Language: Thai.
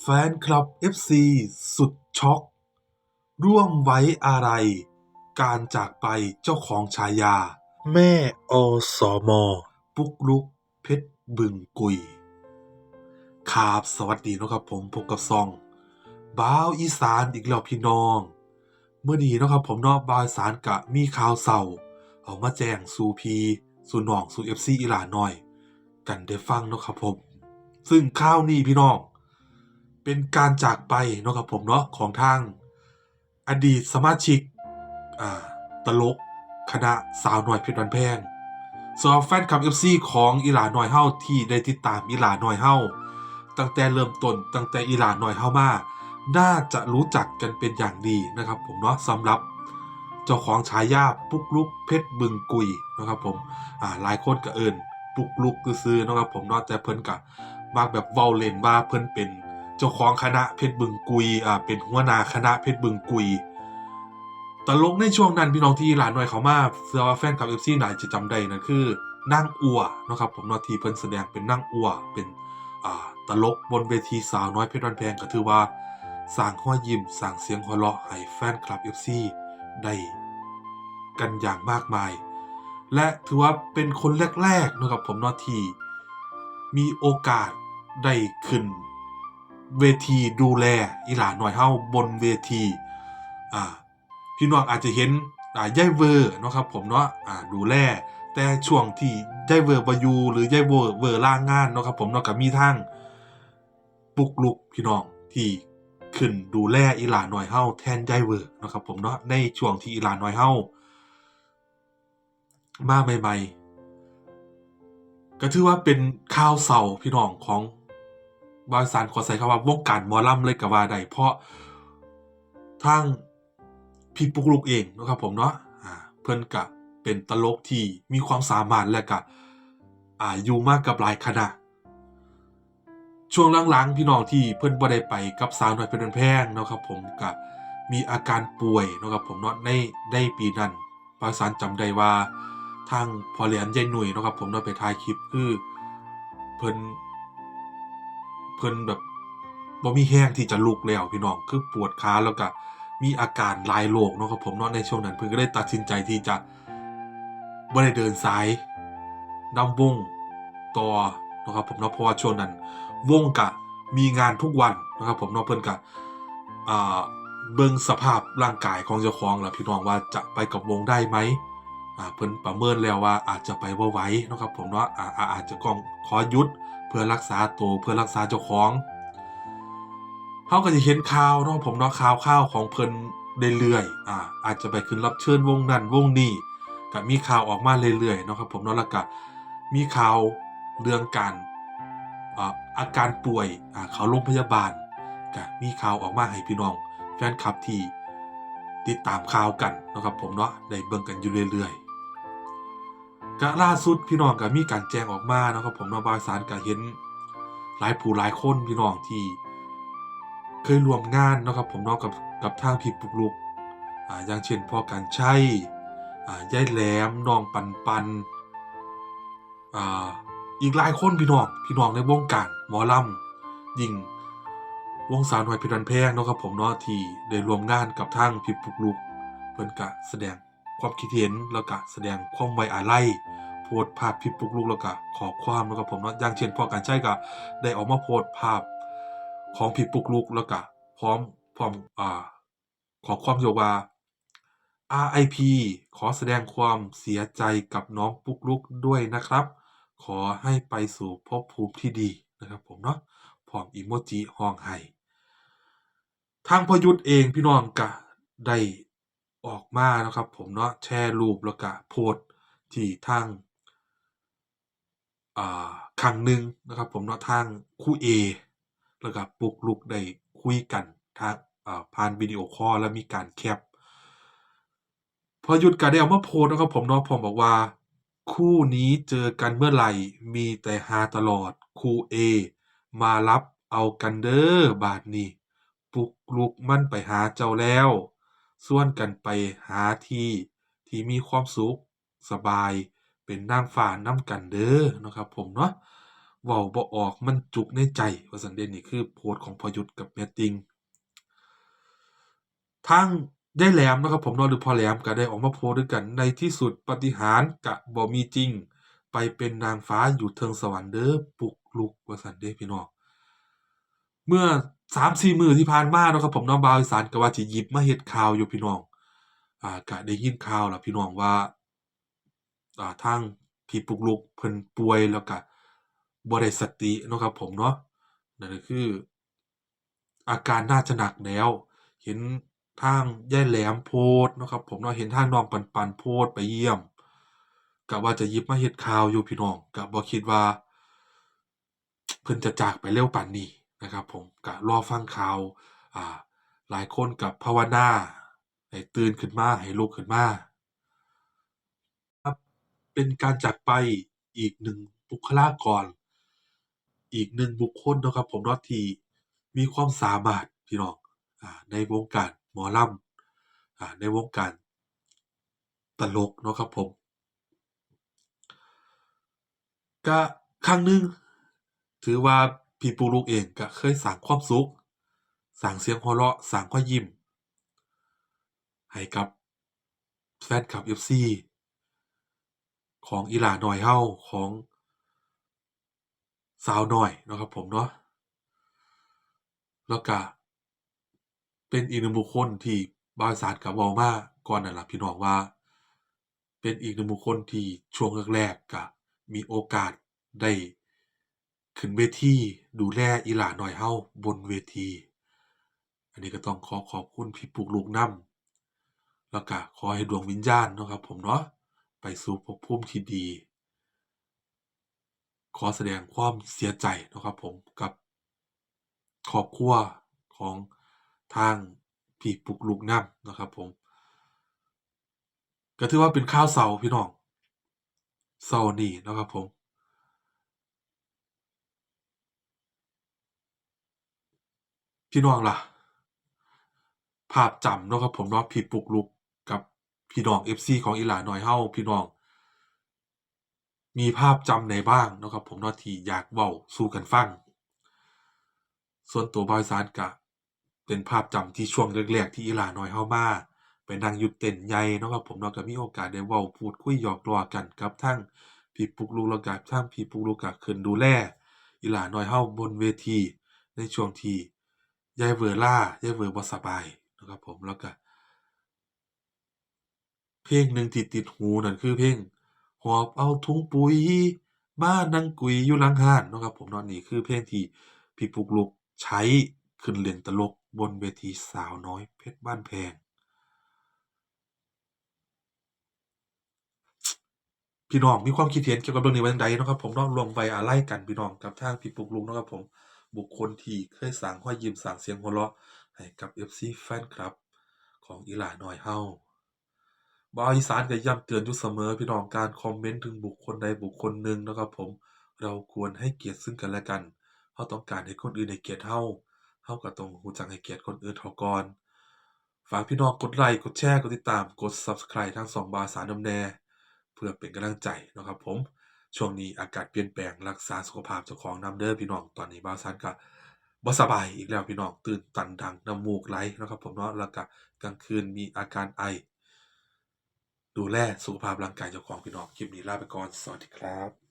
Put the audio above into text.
แฟนคลับ FC สุดช็อก ร่วมไว้อาลัยการจากไปเจ้าของฉายา แม่อสอมปุกลุกเพชรบึงกุยครับสวัสดีนะครับผมพบกับซองบ้าวอีสานอีกแล้วพี่น้อง เมื่อดีเนะครับผมนาะบ้าวอีสานกะมีข่าวเศร้าเอามาแจ้งสู่พีสู่น้องสู่ FC อีหลาหน่อย กันได้ฟังนะครับผม ซึ่งข่าวนี้พี่น้อง เป็นการจากไปเนาะครับผมเนาะของทางอดีตสมาชิกตลกคณะสาวหน่อยเพชรบันแพงสำหรับแฟนคลับ FC ของอีหลาหน่อยเฮาที่ได้ติดตามอีหลาหน่อยเฮาตั้งแต่เริ่มต้นตั้งแต่อีหลาหน่อยเฮามา น่าจะรู้จักกันเป็นอย่างดีนะครับผมเนาะสำหรับเจ้าของฉายาปุกลุกเพชรบึงกุยนะครับผมหลายคนก็เอินปุกลุกซื้อนะครับผมเนาะแต่เพิ่นก็มักแบบเว้าเล่นว่าเพิ่นเป็น จ้าของคณะเพชรบึงกุยอ่าเป็นหัวหน้าคณะเพชรบึงกุยตลกในช่วงนั้นพี่น้องที่หลานน้อยเขามาเสื้อว่าแฟนคลับเอฟซีหลายจะจำได้นั่นคือนั่งอัวนะครับผมนาทีเพิ่นแสดงเป็นนั่งอัวเป็นอ่าตลกบนเวทีสาวน้อยเพชรวันแพงก็ถือว่าสร้างห้อยิ้มสร้างเสียงหัวเราะให้แฟนคลับเอฟซีได้กันอย่างมากมาย และถือว่าเป็นคนแรกๆนะครับผมนาทีมีโอกาสได้ขึ้น เวทีดูแลอีหลาหน่อยเฮาบนเวทีอ่าพี่น้องอาจจะเห็นอ่าย่ายเวอร์เนาะครับผมเนาะอ่าดูแลแต่ช่วงที่ย่ายเวอร์บอยูหรือย่ายเวอร์เวอร์ล่างงานเนาะครับผมเนาะกับมีทั้งปุกลุกพี่น้องที่ขึ้นดูแลอีหลาหน่อยเฮาแทนย่ายเวอร์เนาะครับผมเนาะในช่วงที่อีหลาหน่อยเฮามาใหม่ๆก็ถือว่าเป็นข่าวเศร้าพี่น้องของ บริษัทขอใส่คำว่าวงการหมอลำเลยก็ว่าได้เพราะทางพี่ปุกลุกเองนะครับผมเนาะเพิ่อนกะเป็นตลกที่มีความสามารถและกะอายู่มากกับหลายคณะช่วงหลังๆพี่น้องที่เพิ่อนบ่ได้ไปกับสาวหน้อยเพชรบ้านแพงนะครับผมกะมีอาการป่วยนะครับผมเนาะในในปีนั้นปาสารจำได้ว่าทางพอเลียนยายหนุ่ยนะครับผมเนาะไปถ่ายคลิปคือเพิ่น พิ่นแบบบ่มีแห้งที่จะลุกแล้วพี่น้องคือปวดขาแล้วก็มีอาการลายโรคเนาะครับผมเนาะในช่วงนั้นเพิ่นก็ได้ตัดสินใจที่จะบ่ได้เดินสายนำวงต่อนะครับผมเนาะเพราะว่าช่วงนั้น วงกะมีงานทุกวันนะครับผมเนาะเพิ่นกะอ่าเบิ่งสภาพร่างกายของเจ้าของแล้วพี่น้องว่าจะไปกับวงได้ไหมอ่าเพิ่นประเมินแล้วว่าอาจจะไปบ่ไหวนะครับผมเนาะอ่าอาจจะต้องขอหยุด พื่อรักษาตัวเพื่อรักษาเจ้าของเขาก็จะเห็นข่าวเนาะผมเนาะข่าวข่าวของเพิ่นเรื่อยๆอ่าอาจจะไปขึ้นรับเชิญวงนั้นวงนี้ก็มีข่าวออกมาเรื่อยๆเนาะครับผมเนาะแล้วก็มีข่าวเรื่องการอาการป่วยอ่าเขาโรงพยาบาลก็มีข่าวออกมาให้พี่น้องแฟนคลับที่ติดตามข่าวกันนะครับผมเนาะได้เบิ่งกันอยู่เรื่อยๆ ก็ล่าสุดพี่น้องก็มีการแจ้งออกมาเนาะครับผมนบาสารก็เห็นหลายผู้หลายคนพี่น้องที่เคยรวมงานเนาะครับผมเนาะกับกับทางพี่ปุกลุกอ่าอย่างเช่นพ่อการใช้อ่ายายแหลมน้องปันปันอ่าอีกหลายคนพี่น้องพี่น้องในวงการหมอลำยิ่งวงสาวหน่อยพิรันแพงเนาะครับผมเนาะที่ได้รวมงานกับทางพี่ปุกลุกเพิ่นกะแสดง ความคิดเห็นแล้วก็แสดงความไว้อาลัยโพสภาพพี่ปุกลุกแล้วก็ขอความเนาะครับผมเนาะอย่างเช่นพ่อการใช้ก็ได้ออกมาโพสภาพของพี่ปุกลุกแล้วก็พร้อมพร้อมอ่าขอความโยว่า RIP ขอแสดงความเสียใจกับน้องปุกลุกด้วยนะครับ ขอให้ไปสู่ภพภูมิที่ดีนะครับผมเนาะพร้อมอีโมจิห้องไห้ทางพยุทธเองพี่น้องก็ได้ ออกมานะครับผมเนาะแชร์รูปแล้วก็โพสที่ทางอ่าครั้งหนึ่งนะครับผมเนาะทางคู่เอแล้วก็ปลุกลุกได้คุยกันทางอ่าผ่านวิดีโอคอลแล้วมีการแคปพอหยุดก็ได้เอามาโพสนะครับผมเนาะผมบอกว่า คู่นี้เจอกันเมื่อไหร่มีแต่ฮาตลอดคู่เอมารับเอากันเด้อบาดนี้ปลุกลุกมันไปหาเจ้าแล้ว ส่วนกันไปหาที่ที่มีความสุขสบายเป็นนางฟ้าน้ำกันเด้อเนาะครับ ผมเนาะเว้าบ่ออกมันจุกในใจ ว่าซั่นเดะนี่คือโพสต์ของพยุทธกับแม่ติ่งทางยายแหลมนะครับผมเนาะหรือพอแหลมก็ได้ออกมาโพสต์คือกันในที่สุดปฏิหารก็บ่มีจริง ไปเป็นนางฟ้าอยู่เทิงสวรรค์เด้อปุกลุกว่าซั่นเดะพี่น้องเมื่อ 3-4มื้อที่ผ่านมาเนาะครับผมเนาะบ่าวอีสานก็ว่าสิหยิบมาเฮ็ดข่าวอยู่พี่น้อง อ่าก็ได้ยินข่าวแล้วพี่น้องว่า อ่าทางพี่ปุกลุกเพิ่นป่วยแล้วก็บ่ได้สติเนาะครับผมเนาะนั่นก็คือ อาการน่าจะหนักแล้ว เห็นทางยายแหลมโพสเนาะครับผมเนาะเห็นทางน้องปันปันโพสไปเยี่ยมก็ว่าจะหยิบมาเฮ็ดข่าวอยู่พี่น้องก็บ่คิดว่า เพิ่นจะจากไปเร็วปานนี้ นะครับผมก็รอฟังข่าวอ่าหลายคนก็ภาวนาให้ตื่นขึ้นมาให้ลุกขึ้นมาเป็นการจากไปอีกหนึ่งบุคลากร อีกหนึ่งบุคคลนะครับผมนาะที่มีความสามารถพี่น้องอในวงการหมอลำอ่าในวงการตลกเนาะครับผมก็ครั้งหนึ่งถือว่า พี่ปุ๊กลุกเองก็เคยสร้างความสุขสร้างเสียงหัวเราะสร้างรอยยิ้ม ให้กับแฟนคลับ FC ของอีหลาหน้อยเราของสาวหน้อยนะครับผมเนาะแล้วก็เป็นอีกหนึ่งบุคคลที่บาวอีสานก็เว้ามาก่อนนั่นล่ะพี่น้องว่า เป็นอีกหนึ่งบุคคลที่ช่วงแรกๆก็มีโอกาสได้ขึ้นเวที ดูแลอีหลาหน้อยเราบนเวที อันนี้ก็ต้องขอขอบคุณพี่ปุกลุกนำแล้วก็ขอให้ดวงวิญญาณเนาะครับผมเนาะไปสู่ภพภูมิที่ดี ขอแสดงความเสียใจนะครับผมกับครอบครัวของทางพี่ปุกลุกนำนะครับผมก็ถือว่าเป็นข่าวเศร้าพี่น้องเช้านี้เนะครับผม พี่น้องล่ะ ภาพจำเนาะครับผมเนาะพี่ปุกลุกกับพี่น้อง FC ของอีหลาน้อยเราพี่น้อง มีภาพจำใดบ้างเนาะครับผมเนาะที่อยากเว้าสู่กันฟัง ส่วนตัวบาวอีสานก็เป็นภาพจำที่ช่วงแรกๆที่อีหลาน้อยเรามาไปนั่งยู่เต็นใหญ่เนาะครับผมเนาะก็มีโอกาสได้เว้าพูดคุยหยอกล้อกันกับทางพี่ปุกลุกแล้วก็ทางพี่ปุกลุกก็ขึ้นดูแลอีหลาน้อยเราบนเวทีในช่วงที่ ยายเวอล่ายายเวอบ่สบายนะครับผมแล้วก็เพลงหนึ่งที่ติดหูนั่นคือเพลงหอบเอาถุงปุ๋ยมานั่งกุยอยู่หลังร้านนะครับผมนาะนี่คือเพลงที่พี่ปุกลุกใช้ขึ้นเล่นตลกบนเวทีสาวน้อยเพชรบ้านแพง พี่น้องมีความคิดเห็นเกี่ยวกับเรื่องนี้ว่าจั่งใดนะครับผมเนาะร่วมไว้อาลัยกันพี่น้องกับทางพี่ปุกลุกนะครับผม บุคคลที่เคยสร้างรอยยิ้มสร้างเสียงหัวเราะให้กับ FC แฟนคลับ ของอีหลาน้อยเราบาวอีสานก็ย้ำเตือนอยู่เสมอพี่น้องการคอมเมนต์ถึงบุคคลใดบุคคลหนึ่งนะครับผมเราควรให้เกียรติซึ่งกันและกันเราต้องการให้คนอื่นให้เกียรติเราเราก็ต้องรู้จักให้เกียรติคนอื่นเขาก่อนฝากพี่น้องกดไลก์กดแชร์กดติดตามกด Subscribe ทางช่องบาสานนำแนเพื่อเป็นกำลังใจนะครับผม ช่วงนี้อากาศเปลี่ยนแปลงรักษาสุขภาพเจ้าของน้ำเด้อพี่น้องตอนนี้บ้าซันก็บ่สบายอีกแล้วพี่น้องตื่นตันดังน้ำมูกไหลนะครับผมเนาะแล้วก็กลางคืนมีอาการไอ ดูแลสุขภาพร่างกายเจ้าของพี่น้องคลิปนี้ลาไปก่อนสวัสดีครับ